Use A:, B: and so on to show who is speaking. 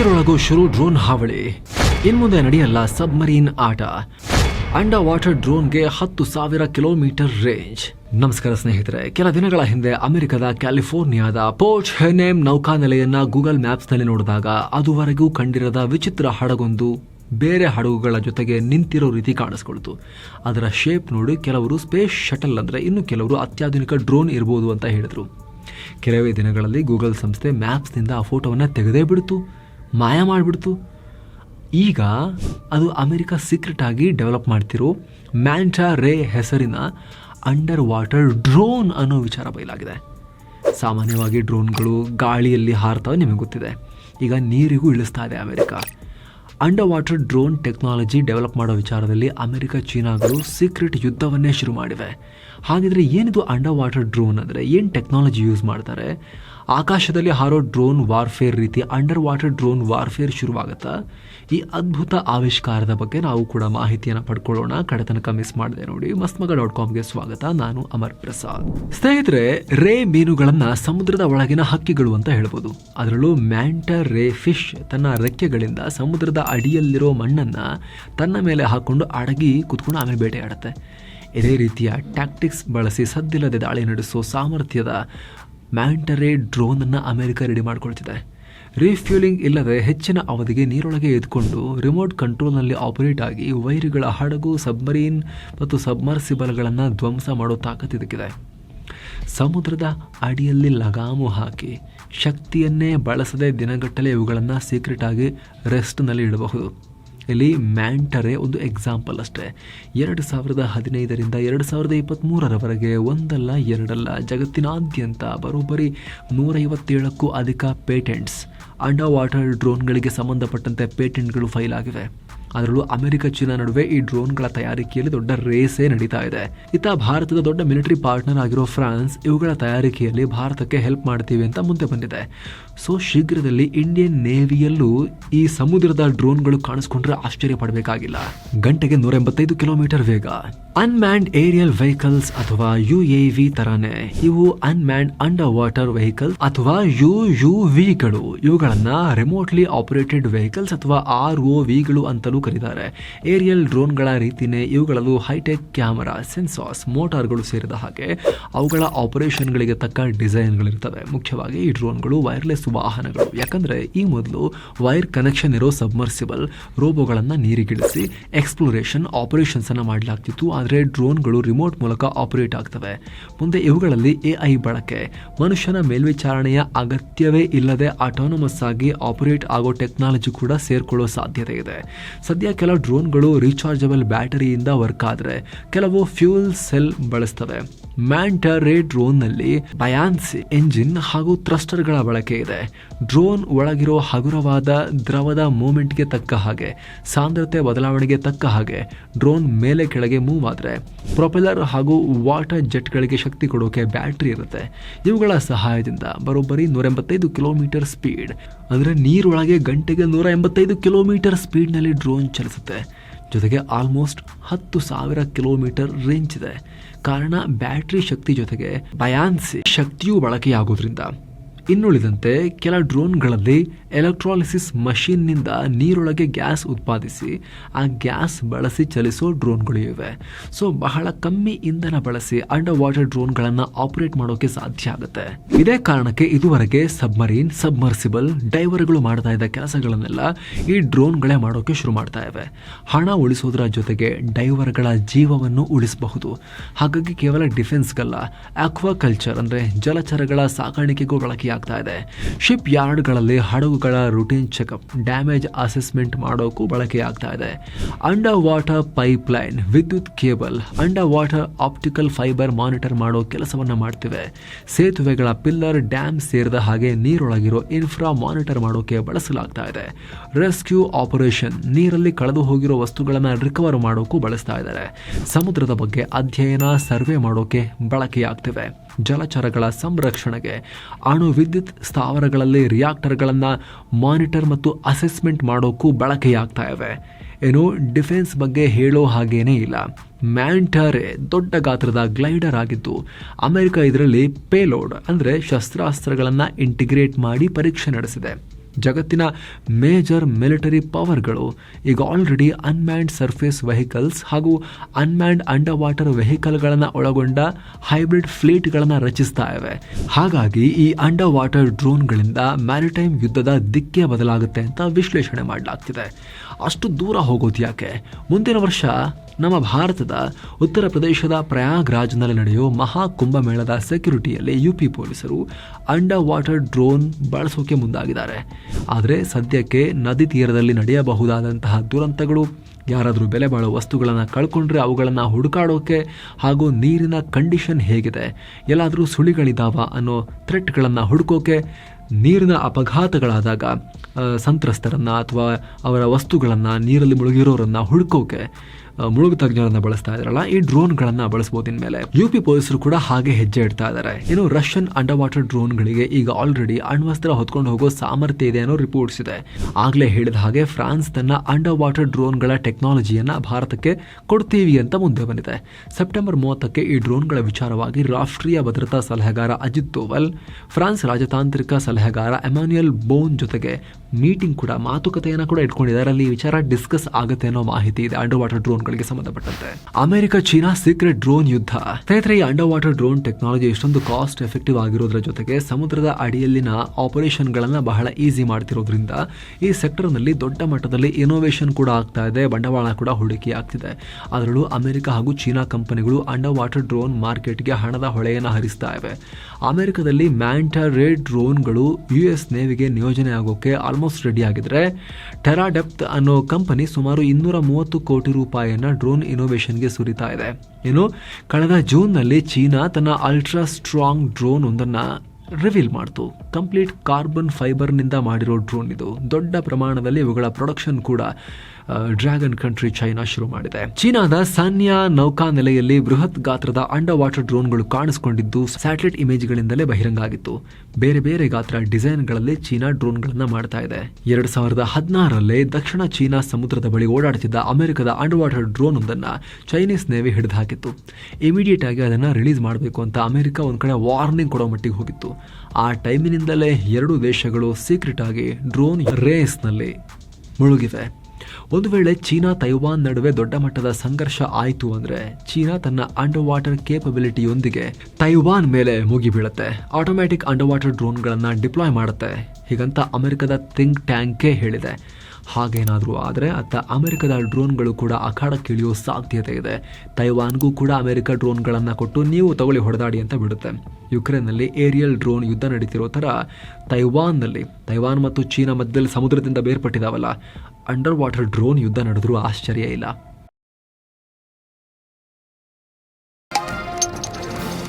A: ನೀರೊಳಗೂ ಶುರು ಡ್ರೋನ್ ಹಾವಳಿ. ಇನ್ಮುಂದೆ ನಡೆಯಲ್ಲ ಸಬ್ಮರೀನ್ ಆಟ. ಅಂಡರ್ ವಾಟರ್ ಡ್ರೋನ್ಗೆ ಹತ್ತು ಸಾವಿರ ಕಿಲೋಮೀಟರ್ ರೇಂಜ್. ನಮಸ್ಕಾರ ಸ್ನೇಹಿತರೆ, ಕೆಲ ದಿನಗಳ ಹಿಂದೆ ಅಮೆರಿಕದ ಕ್ಯಾಲಿಫೋರ್ನಿಯಾದ ಪೋರ್ಟ್ ಹೆನೇಮ್ ನೌಕಾನೆಲೆಯನ್ನ ಗೂಗಲ್ ಮ್ಯಾಪ್ಸ್ನಲ್ಲಿ ನೋಡಿದಾಗ ಅದುವರೆಗೂ ಕಂಡಿರದ ವಿಚಿತ್ರ ಹಡಗೊಂದು ಬೇರೆ ಹಡಗುಗಳ ಜೊತೆಗೆ ನಿಂತಿರೋ ರೀತಿ ಕಾಣಿಸ್ಕೊಳ್ತು. ಅದರ ಶೇಪ್ ನೋಡಿ ಕೆಲವರು ಸ್ಪೇಸ್ ಶಟಲ್ ಅಂದರೆ ಇನ್ನು ಕೆಲವರು ಅತ್ಯಾಧುನಿಕ ಡ್ರೋನ್ ಇರ್ಬೋದು ಅಂತ ಹೇಳಿದರು. ಕೆಲವೇ ದಿನಗಳಲ್ಲಿ ಗೂಗಲ್ ಸಂಸ್ಥೆ ಮ್ಯಾಪ್ಸ್ನಿಂದ ಆ ಫೋಟೋವನ್ನು ತೆಗೆದೇ ಬಿಡ್ತು. ಮಾಯ ಮಾಡಿಬಿಡ್ತು. ಈಗ ಅದು ಅಮೆರಿಕ ಸೀಕ್ರೆಟ್ ಆಗಿ ಡೆವಲಪ್ ಮಾಡ್ತಿರೋ ಮ್ಯಾಂಟಾ ರೇ ಹೆಸರಿನ ಅಂಡರ್ ವಾಟರ್ ಡ್ರೋನ್ ಅನ್ನೋ ವಿಚಾರ ಬಯಲಾಗಿದೆ. ಸಾಮಾನ್ಯವಾಗಿ ಡ್ರೋನ್ಗಳು ಗಾಳಿಯಲ್ಲಿ ಹಾರ್ತವೆ ನಿಮಗೆ ಗೊತ್ತಿದೆ. ಈಗ ನೀರಿಗೂ ಇಳಿಸ್ತಾ ಇದೆ America. Under water drone technology develop ಮಾಡೋ ವಿಚಾರದಲ್ಲಿ ಅಮೆರಿಕ, ಚೀನಾಗಳು ಸೀಕ್ರೆಟ್ ಯುದ್ಧವನ್ನೇ ಶುರು ಮಾಡಿವೆ. ಹಾಗಿದ್ರೆ ಏನಿದು ಅಂಡರ್ ವಾಟರ್ ಡ್ರೋನ್ ಅಂದರೆ? ಏನು ಟೆಕ್ನಾಲಜಿ ಯೂಸ್ ಮಾಡ್ತಾರೆ? ಆಕಾಶದಲ್ಲಿ ಹಾರೋ ಡ್ರೋನ್ ವಾರ್ಫೇರ್ ರೀತಿ ಅಂಡರ್ ವಾಟರ್ ಡ್ರೋನ್ ವಾರ್ಫೇರ್ ಶುರುವಾಗುತ್ತಾ? ಈ ಅದ್ಭುತ ಆವಿಷ್ಕಾರದ ಬಗ್ಗೆ ನಾವು ಕೂಡ ಮಾಹಿತಿಯನ್ನು ಪಡ್ಕೊಳ್ಳೋಣ. ಕಡೆತನಕ ಮಿಸ್ ಮಾಡಿದೆ ನೋಡಿ. ಮಸ್ಮಗ ಡಾಟ್ ಕಾಮ್ಗೆ ಸ್ವಾಗತ. ನಾನು ಅಮರ್ ಪ್ರಸಾದ್. ಸ್ನೇಹಿತರೆ, ರೇ ಮೀನುಗಳನ್ನು ಸಮುದ್ರದ ಒಳಗಿನ ಹಕ್ಕಿಗಳು ಅಂತ ಹೇಳ್ಬೋದು. ಅದರಲ್ಲೂ ಮ್ಯಾಂಟರ್ ರೇ ಫಿಶ್ ತನ್ನ ರೆಕ್ಕೆಗಳಿಂದ ಸಮುದ್ರದ ಅಡಿಯಲ್ಲಿರೋ ಮಣ್ಣನ್ನು ತನ್ನ ಮೇಲೆ ಹಾಕೊಂಡು ಅಡಗಿ ಕುತ್ಕೊಂಡು ಆಮೇಲೆ ಬೇಟೆಯಾಡುತ್ತೆ. ಇದೇ ರೀತಿಯ ಟ್ಯಾಕ್ಟಿಕ್ಸ್ ಬಳಸಿ ಸದ್ದಿಲ್ಲದೆ ದಾಳಿ ನಡೆಸೋ ಸಾಮರ್ಥ್ಯದ ಮ್ಯಾಂಟರೇ ಡ್ರೋನನ್ನು ಅಮೆರಿಕ ರೆಡಿ ಮಾಡಿಕೊಳ್ತಿದೆ. ರೀಫ್ಯೂಲಿಂಗ್ ಇಲ್ಲದೆ ಹೆಚ್ಚಿನ ಅವಧಿಗೆ ನೀರೊಳಗೆ ಎದ್ಕೊಂಡು ರಿಮೋಟ್ ಕಂಟ್ರೋಲ್ನಲ್ಲಿ ಆಪರೇಟ್ ಆಗಿ ವೈರುಗಳ ಹಡಗು ಸಬ್ಮರೀನ್ ಮತ್ತು ಸಬ್ಮರ್ಸಿಬಲ್ಗಳನ್ನು ಧ್ವಂಸ ಮಾಡೋ ತಾಕತ್ತು ಇದಕ್ಕಿದೆ. ಸಮುದ್ರದ ಅಡಿಯಲ್ಲಿ ಲಗಾಮು ಹಾಕಿ ಶಕ್ತಿಯನ್ನೇ ಬಳಸದೆ ದಿನಗಟ್ಟಲೆ ಇವುಗಳನ್ನು ಸೀಕ್ರೆಟ್ ಆಗಿ ರೆಸ್ಟ್ನಲ್ಲಿ ಇಡಬಹುದು. ಇಲ್ಲಿ ಮ್ಯಾಂಟರೆ ಒಂದು ಎಕ್ಸಾಂಪಲ್ ಅಷ್ಟೇ. ಎರಡು ಸಾವಿರದ ಹದಿನೈದರಿಂದ ಎರಡು ಸಾವಿರದ ಇಪ್ಪತ್ತ್ಮೂರರವರೆಗೆ ಒಂದಲ್ಲ ಎರಡಲ್ಲ ಜಗತ್ತಿನಾದ್ಯಂತ ಬರೋಬ್ಬರಿ ನೂರೈವತ್ತೇಳಕ್ಕೂ ಅಧಿಕ ಪೇಟೆಂಟ್ಸ್ ಅಂಡರ್ ವಾಟರ್ ಡ್ರೋನ್ಗಳಿಗೆ ಸಂಬಂಧಪಟ್ಟಂತೆ ಪೇಟೆಂಟ್ಗಳು ಫೈಲ್ ಆಗಿವೆ. ಅದರಲ್ಲೂ ಅಮೆರಿಕ ಚೀನಾ ನಡುವೆ ಈ ಡ್ರೋನ್ಗಳ ತಯಾರಿಕೆಯಲ್ಲಿ ದೊಡ್ಡ ರೇಸೇ ನಡೀತಾ ಇದೆ. ಇತ್ತ ಭಾರತದ ದೊಡ್ಡ ಮಿಲಿಟರಿ ಪಾರ್ಟ್ನರ್ ಆಗಿರೋ ಫ್ರಾನ್ಸ್ ಇವುಗಳ ತಯಾರಿಕೆಯಲ್ಲಿ ಭಾರತಕ್ಕೆ ಹೆಲ್ಪ್ ಮಾಡ್ತೀವಿ ಅಂತ ಮುಂದೆ ಬಂದಿದೆ. ಸೊ ಶೀಘ್ರದಲ್ಲಿ ಇಂಡಿಯನ್ ನೇವಿಯಲ್ಲೂ ಈ ಸಮುದ್ರದ ಡ್ರೋನ್ಗಳು ಕಾಣಿಸ್ಕೊಂಡ್ರೆ ಆಶ್ಚರ್ಯ ಪಡಬೇಕಾಗಿಲ್ಲ. ಗಂಟೆಗೆ ನೂರ ಎಂಬತ್ತೈದು ಕಿಲೋಮೀಟರ್ ವೇಗ. ಅನ್ಮ್ಯಾಂಡ್ ಏರಿಯಲ್ ವೆಹಿಕಲ್ಸ್ ಅಥವಾ ಯು ಎ ವಿ ತರಾನೇ, ಇವು ಅನ್ಮ್ಯಾಂಡ್ ಅಂಡರ್ ವಾಟರ್ ವೆಹಿಕಲ್ ಅಥವಾ ಯು ಯು ವಿಗಳು ಇವುಗಳನ್ನ ರಿಮೋಟ್ಲಿ ಆಪರೇಟೆಡ್ ವೆಹಿಕಲ್ಸ್ ಅಥವಾ ಆರ್ ಒ ವಿಗಳು ಅಂತಲೂ ಕರೀತಾರೆ ಏರಿಯಲ್ ಡ್ರೋನ್ಗಳ ರೀತಿನೇ ಇವುಗಳಲ್ಲೂ ಹೈಟೆಕ್ ಕ್ಯಾಮರಾ, ಸೆನ್ಸಾರ್ಸ್, ಮೋಟಾರ್ಗಳು ಸೇರಿದ ಹಾಗೆ ಅವುಗಳ ಆಪರೇಷನ್ಗಳಿಗೆ ತಕ್ಕ ಡಿಸೈನ್ಗಳಿರ್ತವೆ. ಮುಖ್ಯವಾಗಿ ಈ ಡ್ರೋನ್ಗಳು ವೈರ್ಲೆಸ್ ವಾಹನಗಳು. ಯಾಕಂದ್ರೆ ಈ ಮೊದಲು ವೈರ್ ಕನೆಕ್ಷನ್ ಇರೋ ಸಬ್ಮರ್ಸಿಬಲ್ ರೋಬೋಗಳನ್ನು ನೀರಿಗಿಳಿಸಿ ಎಕ್ಸ್ಪ್ಲೋರೇಷನ್ ಆಪರೇಷನ್ಸ್ ಅನ್ನ ಮಾಡಲಾಗ್ತಿತ್ತು. ಆದರೆ ಡ್ರೋನ್ಗಳು ರಿಮೋಟ್ ಮೂಲಕ ಆಪರೇಟ್ ಆಗ್ತವೆ. ಮುಂದೆ ಇವುಗಳಲ್ಲಿ ಎಐ ಬಳಕೆ. ಮನುಷ್ಯನ ಮೇಲ್ವಿಚಾರಣೆಯ ಅಗತ್ಯವೇ ಇಲ್ಲದೆ ಆಟೋನಮಸ್ ಆಗಿ ಆಪರೇಟ್ ಆಗೋ ಟೆಕ್ನಾಲಜಿ ಕೂಡ ಸೇರ್ಕೊಳ್ಳೋ ಸಾಧ್ಯತೆ ಇದೆ. ಸದ್ಯ ಕೆಲ ಡ್ರೋನ್ಗಳು ರೀಚಾರ್ಜಬಲ್ ಬ್ಯಾಟರಿಯಿಂದ ವರ್ಕ್ ಆದರೆ ಕೆಲವು ಫ್ಯೂಲ್ ಸೆಲ್ ಬಳಸ್ತವೆ. ಮ್ಯಾಂಟರೇ ಡ್ರೋನ್ನಲ್ಲಿ ಬಯಾನ್ಸಿ ಎಂಜಿನ್ ಹಾಗೂ ಥ್ರಸ್ಟರ್ಗಳ ಬಳಕೆ ಇದೆ. ಡ್ರೋನ್ ಒಳಗಿರೋ ಹಗುರವಾದ ದ್ರವದ ಮೂಮೆಂಟ್ಗೆ ತಕ್ಕ ಹಾಗೆ, ಸಾಂದ್ರತೆ ಬದಲಾವಣೆಗೆ ತಕ್ಕ ಹಾಗೆ ಡ್ರೋನ್ ಮೇಲೆ ಕೆಳಗೆ ಮೂವ್ ಆದರೆ ಪ್ರೊಪೆಲರ್ ಹಾಗೂ ವಾಟರ್ ಜೆಟ್ಗಳಿಗೆ ಶಕ್ತಿ ಕೊಡೋಕೆ ಬ್ಯಾಟ್ರಿ ಇರುತ್ತೆ. ಇವುಗಳ ಸಹಾಯದಿಂದ ಬರೋಬ್ಬರಿ ನೂರ ಎಂಬತ್ತೈದು ಕಿಲೋಮೀಟರ್ ಸ್ಪೀಡ್ ಅಂದರೆ ನೀರೊಳಗೆ ಗಂಟೆಗೆ ನೂರ ಎಂಬತ್ತೈದು ಕಿಲೋಮೀಟರ್ ಸ್ಪೀಡ್ನಲ್ಲಿ ಡ್ರೋನ್ ಚಲಿಸುತ್ತೆ. ಜೊತೆಗೆ ಆಲ್ಮೋಸ್ಟ್ ಹತ್ತು ಸಾವಿರ ಕಿಲೋಮೀಟರ್ ರೇಂಜ್ ಇದೆ. ಕಾರಣ ಬ್ಯಾಟ್ರಿ ಶಕ್ತಿ ಜೊತೆಗೆ ಬಯಾನ್ಸಿ ಶಕ್ತಿಯೂ ಬಳಕೆಯಾಗೋದ್ರಿಂದ. ಇನ್ನುಳಿದಂತೆ ಕೆಲ ಡ್ರೋನ್ಗಳಲ್ಲಿ ಎಲೆಕ್ಟ್ರಾಲಿಸಿಸ್ ಮಷೀನ್ನಿಂದ ನೀರೊಳಗೆ ಗ್ಯಾಸ್ ಉತ್ಪಾದಿಸಿ, ಆ ಗ್ಯಾಸ್ ಬಳಸಿ ಚಲಿಸೋ ಡ್ರೋನ್ಗಳು ಇವೆ. ಸೊ, ಬಹಳ ಕಮ್ಮಿ ಇಂಧನ ಬಳಸಿ ಅಂಡರ್ ವಾಟರ್ ಡ್ರೋನ್ಗಳನ್ನು ಆಪರೇಟ್ ಮಾಡೋಕೆ ಸಾಧ್ಯ ಆಗುತ್ತೆ. ಇದೇ ಕಾರಣಕ್ಕೆ ಇದುವರೆಗೆ ಸಬ್ಮರೀನ್, ಸಬ್ಮರ್ಸಿಬಲ್, ಡೈವರ್ಗಳು ಮಾಡ್ತಾ ಇದ್ದ ಕೆಲಸಗಳನ್ನೆಲ್ಲ ಈ ಡ್ರೋನ್ಗಳೇ ಮಾಡೋಕೆ ಶುರು ಮಾಡ್ತಾ ಇವೆ. ಹಣ ಉಳಿಸೋದ್ರ ಜೊತೆಗೆ ಡೈವರ್ಗಳ ಜೀವವನ್ನು ಉಳಿಸಬಹುದು. ಹಾಗಾಗಿ ಕೇವಲ ಡಿಫೆನ್ಸ್ಗಲ್ಲ ಆಕ್ವಾಕಲ್ಚರ್ ಅಂದರೆ ಜಲಚರಗಳ ಸಾಕಾಣಿಕೆಗೂ ಬಳಕೆಯಾಗ್ತಾ ಇದೆ. ಶಿಪ್ ಯಾರ್ಡ್ಗಳಲ್ಲಿ ಹಡಗುಗಳ ರುಟೀನ್ ಚೆಕಪ್ ಡ್ಯಾಮೇಜ್ ಅಸೆಸ್ಮೆಂಟ್ ಮಾಡೋಕ್ಕೂ ಆಗ್ತಾ ಇದೆ. ಅಂಡರ್ ವಾಟರ್ ಪೈಪ್ ಲೈನ್ ವಿದ್ಯುತ್ cable under water optical fibre monitor ಮಾಡೋ ಕೆಲಸವನ್ನ ಮಾಡ್ತಿವೆ. ಸೇತುವೆಗಳ ಪಿಲ್ಲರ್ ಡ್ಯಾಮ್ ಸೇರಿದ ಹಾಗೆ ನೀರೊಳಗಿರೋ ಇನ್ಫ್ರಾ ಮಾನಿಟರ್ ಮಾಡೋಕೆ ಬಳಸಲಾಗ್ತಾ ಇದೆ. ರೆಸ್ಕ್ಯೂ ಆಪರೇಷನ್ ನೀರಲ್ಲಿ ಕಳೆದು ಹೋಗಿರೋ ವಸ್ತುಗಳನ್ನು ರಿಕವರ್ ಮಾಡೋಕ್ಕೂ ಬಳಸ್ತಾ ಇದ್ದಾರೆ. ಸಮುದ್ರದ ಬಗ್ಗೆ ಅಧ್ಯಯನ ಸರ್ವೆ ಮಾಡೋಕೆ ಬಳಕೆಯಾಗ್ತಿವೆ. ಜಲಚರಗಳ ಸಂರಕ್ಷಣೆಗೆ ಅಣು ವಿದ್ಯುತ್ ಸ್ಥಾವರಗಳಲ್ಲಿ ರಿಯಾಕ್ಟರ್ಗಳನ್ನು ಮಾನಿಟರ್ ಮತ್ತು ಅಸೆಸ್ಮೆಂಟ್ ಮಾಡೋಕ್ಕೂ ಬಳಕೆಯಾಗ್ತಾ ಇವೆ. ಏನು ಡಿಫೆನ್ಸ್ ಬಗ್ಗೆ ಹೇಳೋ ಹಾಗೇನೇ ಇಲ್ಲ. ಮ್ಯಾಂಟರೇ ದೊಡ್ಡ ಗಾತ್ರದ ಗ್ಲೈಡರ್ ಆಗಿದ್ದು, ಅಮೆರಿಕ ಇದರಲ್ಲಿ ಪೇಲೋಡ್ ಅಂದರೆ ಶಸ್ತ್ರಾಸ್ತ್ರಗಳನ್ನು ಇಂಟಿಗ್ರೇಟ್ ಮಾಡಿ ಪರೀಕ್ಷೆ ನಡೆಸಿದೆ. ಜಗತ್ತಿನ ಮೇಜರ್ ಮಿಲಿಟರಿ ಪವರ್ಗಳು, ಈಗ ಆಲ್ರೆಡಿ ಅನ್ಮ್ಯಾಂಡ್ ಸರ್ಫೇಸ್ ವೆಹಿಕಲ್ಸ್ ಹಾಗೂ ಅನ್ಮ್ಯಾಂಡ್ ಅಂಡರ್ ವಾಟರ್ ವೆಹಿಕಲ್ಗಳನ್ನು ಒಳಗೊಂಡ ಹೈಬ್ರಿಡ್ ಫ್ಲೀಟ್ಗಳನ್ನು ರಚಿಸ್ತಾ ಇವೆ. ಹಾಗಾಗಿ ಈ ಅಂಡರ್ ವಾಟರ್ ಡ್ರೋನ್ಗಳಿಂದ ಮ್ಯಾರಿಟೈಮ್ ಯುದ್ಧದ ದಿಕ್ಕೇ ಬದಲಾಗುತ್ತೆ ಅಂತ ವಿಶ್ಲೇಷಣೆ ಮಾಡಲಾಗ್ತಿದೆ. ಅಷ್ಟು ದೂರ ಹೋಗೋದು ಯಾಕೆ? ಮುಂದಿನ ವರ್ಷ ನಮ್ಮ ಭಾರತದ ಉತ್ತರ ಪ್ರದೇಶದ ಪ್ರಯಾಗ್ರಾಜ್ನಲ್ಲಿ ನಡೆಯೋ ಮಹಾ ಕುಂಭಮೇಳದ ಸೆಕ್ಯುರಿಟಿಯಲ್ಲಿ ಯು ಪಿ ಪೊಲೀಸರು ಅಂಡರ್ ವಾಟರ್ ಡ್ರೋನ್ ಬಳಸೋಕೆ ಮುಂದಾಗಿದ್ದಾರೆ. ಆದರೆ ಸದ್ಯಕ್ಕೆ ನದಿ ತೀರದಲ್ಲಿ ನಡೆಯಬಹುದಾದಂತಹ ದುರಂತಗಳು, ಯಾರಾದರೂ ಬೆಲೆ ಬಾಳೋ ವಸ್ತುಗಳನ್ನು ಕಳ್ಕೊಂಡ್ರೆ ಅವುಗಳನ್ನು ಹುಡುಕಾಡೋಕೆ ಹಾಗೂ ನೀರಿನ ಕಂಡೀಷನ್ ಹೇಗಿದೆ, ಎಲ್ಲಾದರೂ ಸುಳಿಗಳಿದಾವ ಅನ್ನೋ ಥ್ರೆಟ್ಗಳನ್ನು ಹುಡುಕೋಕೆ ನೀರಿನ ಅಪಘಾತಗಳಾದಾಗ ಸಂತ್ರಸ್ತರನ್ನ ಅಥವಾ ಅವರ ವಸ್ತುಗಳನ್ನು ನೀರಲ್ಲಿ ಮುಳುಗಿರೋರನ್ನು ಹುಡುಕೋಕೆ ಆ, ಮುಳುಗು ತಜ್ಞರನ್ನ ಬಳಸ್ತಾ ಇದ್ರಲ್ಲ ಈ ಡ್ರೋನ್ಗಳನ್ನ ಬಳಸಬಹುದು ಇನ್ಮೇಲೆ ಯು ಪಿ ಪೊಲೀಸರು ಕೂಡ ಹಾಗೆ ಹೆಜ್ಜೆ ಇಡ್ತಾ ಇದ್ದಾರೆ ಇನ್ನು ರಷ್ಯನ್ ಅಂಡರ್ ವಾಟರ್ ಡ್ರೋನ್ಗಳಿಗೆ ಈಗ ಆಲ್ರೆಡಿ ಅಣ್ವಸ್ತ್ರ ಹೊತ್ಕೊಂಡು ಹೋಗೋ ಸಾಮರ್ಥ್ಯ ಇದೆ ಅನ್ನೋ ರಿಪೋರ್ಟ್ಸ್ ಇದೆ. ಆಗ್ಲೇ ಹೇಳಿದ ಹಾಗೆ ಫ್ರಾನ್ಸ್ ತನ್ನ ಅಂಡರ್ ವಾಟರ್ ಡ್ರೋನ್ಗಳ ಟೆಕ್ನಾಲಜಿಯನ್ನ ಭಾರತಕ್ಕೆ ಕೊಡ್ತೀವಿ ಅಂತ ಮುಂದೆ ಬಂದಿದೆ. ಸೆಪ್ಟೆಂಬರ್ ಮೂವತ್ತಕ್ಕೆ ಈ ಡ್ರೋನ್ಗಳ ವಿಚಾರವಾಗಿ ರಾಷ್ಟ್ರೀಯ ಭದ್ರತಾ ಸಲಹೆಗಾರ ಅಜಿತ್ ದೋವಲ್ ಫ್ರಾನ್ಸ್ ರಾಜತಾಂತ್ರಿಕ ಸಲಹೆಗಾರ ಎಮಾನ್ಯುಯಲ್ ಬೋನ್ ಜೊತೆಗೆ ಮೀಟಿಂಗ್ ಕೂಡ ಮಾತುಕತೆಯನ್ನ ಕೂಡ ಇಟ್ಕೊಂಡಿದ್ದಾರೆ. ಅಲ್ಲಿ ವಿಚಾರ ಡಿಸ್ಕಸ್ ಆಗುತ್ತೆ ಅನ್ನೋ ಮಾಹಿತಿ ಇದೆ ಅಂಡರ್ ವಾಟರ್ ಡ್ರೋನ್ಗಳಿಗೆ ಸಂಬಂಧಪಟ್ಟಂತೆ. ಅಮೆರಿಕ, ಚೀನಾ ಸೀಕ್ರೆಟ್ ಡ್ರೋನ್ ಯುದ್ಧ. ಸ್ನೇಹಿತರೆ, ಈ ಅಂಡರ್ ವಾಟರ್ ಡ್ರೋನ್ ಟೆಕ್ನಾಲಜಿ ಇಷ್ಟೊಂದು ಕಾಸ್ಟ್ ಎಫೆಕ್ಟಿವ್ ಆಗಿರೋದ್ರ ಜೊತೆಗೆ ಸಮುದ್ರದ ಅಡಿಯಲ್ಲಿನ ಆಪರೇಷನ್ ಗಳನ್ನ ಬಹಳ ಈಸಿ ಮಾಡ್ತಿರೋದ್ರಿಂದ ಈ ಸೆಕ್ಟರ್ನಲ್ಲಿ ದೊಡ್ಡ ಮಟ್ಟದಲ್ಲಿ ಇನೋವೇಷನ್ ಕೂಡ ಆಗ್ತಾ ಇದೆ, ಬಂಡವಾಳ ಕೂಡ ಹೂಡಿಕೆ ಆಗ್ತಿದೆ. ಅದರಲ್ಲೂ ಅಮೆರಿಕ ಹಾಗೂ ಚೀನಾ ಕಂಪನಿಗಳು ಅಂಡರ್ ವಾಟರ್ ಡ್ರೋನ್ ಮಾರ್ಕೆಟ್ಗೆ ಹಣದ ಹೊಳೆಯನ್ನು ಹರಿಸ್ತಾ ಇವೆ. ಅಮೆರಿಕದಲ್ಲಿ ಮ್ಯಾಂಟಾ ರೇಡ್ ಡ್ರೋನ್ಗಳು ಯು ಎಸ್ ನೇವಿಗೆ ನಿಯೋಜನೆ ಆಗೋಕೆ ಆಲ್ಮೋಸ್ಟ್ ರೆಡಿ ಆಗಿದ್ರೆ ಟೆರಾಡೆಪ್ತ್ ಅನ್ನೋ ಕಂಪನಿ ಸುಮಾರು ಇನ್ನೂರ ಮೂವತ್ತು ಕೋಟಿ ರೂಪಾಯಿಯನ್ನ ಡ್ರೋನ್ ಇನೋವೇಷನ್ಗೆ ಸುರಿತಾ ಇದೆ. ಏನು ಕಳೆದ ಜೂನ್ನಲ್ಲಿ ಚೀನಾ ತನ್ನ ಅಲ್ಟ್ರಾ ಸ್ಟ್ರಾಂಗ್ ಡ್ರೋನ್ ಒಂದನ್ನ ರಿವೀಲ್ ಮಾಡ್ತು. ಕಂಪ್ಲೀಟ್ ಕಾರ್ಬನ್ ಫೈಬರ್ನಿಂದ ಮಾಡಿರೋ ಡ್ರೋನ್ ಇದು. ದೊಡ್ಡ ಪ್ರಮಾಣದಲ್ಲಿ ಇವುಗಳ ಪ್ರೊಡಕ್ಷನ್ ಕೂಡ ಡ್ರ್ಯಾಗನ್ ಕಂಟ್ರಿ ಚೈನಾ ಶುರು ಮಾಡಿದೆ. ಚೀನಾದ ಸಾನ್ಯಾ ನೌಕಾ ನೆಲೆಯಲ್ಲಿ ಬೃಹತ್ ಗಾತ್ರದ ಅಂಡರ್ ವಾಟರ್ ಡ್ರೋನ್ಗಳು ಕಾಣಿಸಿಕೊಂಡಿದ್ದು ಸ್ಯಾಟಲೈಟ್ ಇಮೇಜ್ಗಳಿಂದಲೇ ಬಹಿರಂಗ ಆಗಿತ್ತು ಬೇರೆ ಬೇರೆ ಗಾತ್ರ ಡಿಸೈನ್ಗಳಲ್ಲಿ ಚೀನಾ ಡ್ರೋನ್ಗಳನ್ನು ಮಾಡ್ತಾ ಇದೆ. ಎರಡ್ ಸಾವಿರದ ಹದಿನಾರರಲ್ಲಿ ದಕ್ಷಿಣ ಚೀನಾ ಸಮುದ್ರದ ಬಳಿ ಓಡಾಡುತ್ತಿದ್ದ ಅಮೆರಿಕದ ಅಂಡರ್ ವಾಟರ್ ಡ್ರೋನ್ ಒಂದನ್ನ ಚೈನೀಸ್ ನೇವಿ ಹಿಡಿದು ಹಾಕಿತ್ತು. ಇಮಿಡಿಯೇಟ್ ಆಗಿ ಅದನ್ನ ರಿಲೀಸ್ ಮಾಡಬೇಕು ಅಂತ ಅಮೆರಿಕ ಒಂದು ಕಡೆ ವಾರ್ನಿಂಗ್ ಕೊಡೋ ಮಟ್ಟಿಗೆ ಹೋಗಿತ್ತು. ಆ ಟೈಮಿನಿಂದಲೇ ಎರಡು ದೇಶಗಳು ಸೀಕ್ರೆಟ್ ಆಗಿ ಡ್ರೋನ್ ರೇಸ್ನಲ್ಲಿ ಮುಳುಗಿವೆ. ಒಂದು ವೇಳೆ ಚೀನಾ ತೈವಾನ್ ನಡುವೆ ದೊಡ್ಡ ಮಟ್ಟದ ಸಂಘರ್ಷ ಆಯಿತು ಅಂದ್ರೆ ಚೀನಾ ತನ್ನ ಅಂಡರ್ ವಾಟರ್ ಕೇಪಬಿಲಿಟಿಯೊಂದಿಗೆ ತೈವಾನ್ ಮೇಲೆ ಮುಗಿಬೀಳುತ್ತೆ ಆಟೋಮ್ಯಾಟಿಕ್ ಅಂಡರ್ ವಾಟರ್ ಡ್ರೋನ್ಗಳನ್ನು ಡಿಪ್ಲಾಯ್ ಮಾಡುತ್ತೆ. ಹೀಗಂತ ಅಮೆರಿಕದ ಥಿಂಕ್ ಟ್ಯಾಂಕೇ ಹೇಳಿದೆ. ಹಾಗೇನಾದರೂ ಆದರೆ ಅತ್ತ ಅಮೆರಿಕದ ಡ್ರೋನ್ಗಳು ಕೂಡ ಅಖಾಡಕ್ಕಿಳಿಯೋ ಸಾಧ್ಯತೆ ಇದೆ. ತೈವಾನ್ಗೂ ಕೂಡ ಅಮೆರಿಕ ಡ್ರೋನ್ಗಳನ್ನು ಕೊಟ್ಟು ನೀವು ತಗೊಳ್ಳಿ ಹೊಡೆದಾಡಿ ಅಂತ ಬಿಡುತ್ತೆ. ಯುಕ್ರೇನ್ನಲ್ಲಿ ಏರಿಯಲ್ ಡ್ರೋನ್ ಯುದ್ಧ ನಡೀತಿರೋ ಥರ ತೈವಾನ್ನಲ್ಲಿ, ತೈವಾನ್ ಮತ್ತು ಚೀನಾ ಮಧ್ಯದಲ್ಲಿ ಸಮುದ್ರದಿಂದ ಬೇರ್ಪಟ್ಟಿದಾವಲ್ಲ, ಅಂಡರ್ ವಾಟರ್ ಡ್ರೋನ್ ಯುದ್ಧ ನಡೆದರೂ ಆಶ್ಚರ್ಯ ಇಲ್ಲ.